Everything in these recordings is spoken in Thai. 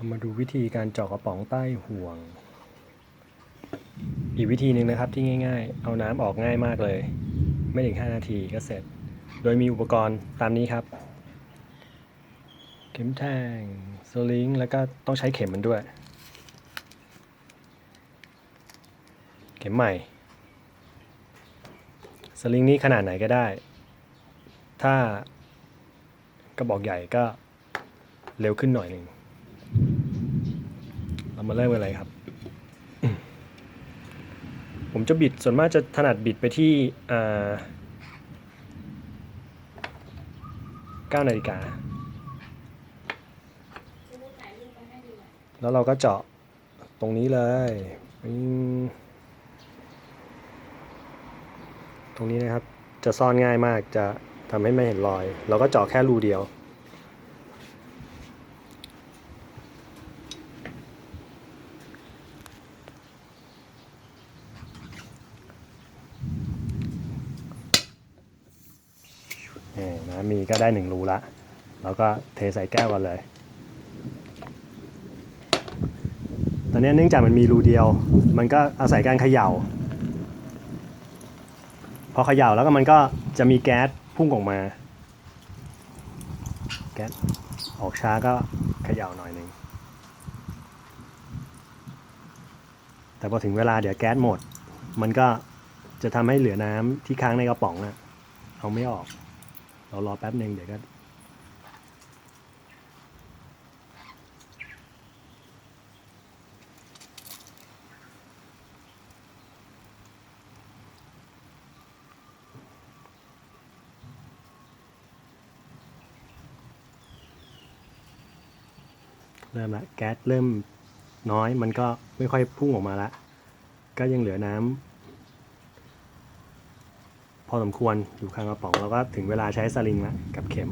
เรามาดูวิธีการเจาะกระป๋องใต้ห่วง อีกวิธีหนึ่งนะครับที่ง่าย ๆ เอาน้ำออกง่ายมากเลย ไม่ถึง 5 นาทีก็เสร็จ โดยมีอุปกรณ์ตามนี้ครับ เข็มแทงสลิงแล้วก็ต้องใช้เข็มมันด้วย เข็มใหม่สลิงนี้ขนาดไหนก็ได้ ถ้ากระบอกใหญ่ก็เร็วขึ้นหน่อยหนึ่ง เรามาเริ่มกันเลยครับ ผมจะบิดส่วนมากจะถนัดบิดไปที่อ่านาฬิกา แล้วเราก็เจาะตรงนี้เลย ตรงนี้นะครับ จะซ่อนง่ายมากจะทำให้ไม่เห็นรอย เราก็เจาะแค่รูเดียว นี่นะ มีก็ได้หนึ่งรูละ แล้วก็เทใส่แก้วกันเลย ตอนนี้เนื่องจากมันมีรูเดียว มันก็อาศัยการเขย่า พอเขย่าแล้วก็มันก็จะมีแก๊สพุ่งออกมา แก๊สออกช้าก็เขย่าหน่อยหนึ่ง แต่พอถึงเวลาเดี๋ยวแก๊สหมด มันก็จะทำให้เหลือน้ำที่ค้างในกระป๋องอะเอาไม่ออก เรารอแป๊บหนึ่งเดี๋ยวก็เริ่มละแก๊สเริ่มน้อยมันก็ไม่ค่อยพุ่งออกมาละ ก็ยังเหลือน้ำ พอสมควรอยู่ข้างกระป๋องแล้วก็ถึงเวลาใช้สลิงละกับเข็ม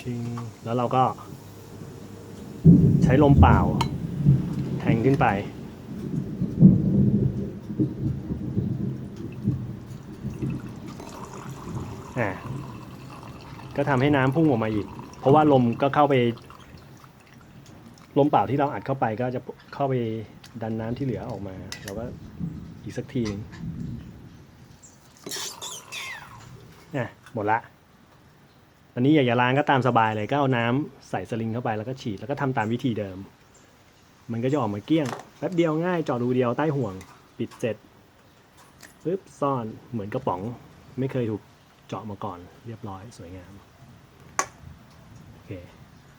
ชิง แล้วเราก็ใช้ลมเปล่า แทงขึ้นไป อะก็ทำให้น้ำพุ่งออกมาอีก เพราะว่าลมก็เข้าไป ลมเปล่าที่เราอัดเข้าไปก็จะเข้าไปดันน้ำที่เหลือออกมา เราก็อีกสักทีหนึงอะหมดละอันนี้อยากจะล้างก็ตามสบายเลยก็เอาน้ำใส่สลิงเข้าไปแล้วก็ฉีดแล้วก็ทำตามวิธีเดิม มันก็จะออกมาเกลี้ยงแป๊บเดียวง่ายจาะรูเดียวใต้ห่วง ปิดเสร็จปึ๊บซ่อนเหมือนกระป๋องไม่เคยถูก เจาะมาก่อนเรียบร้อยสวยงาม โอเค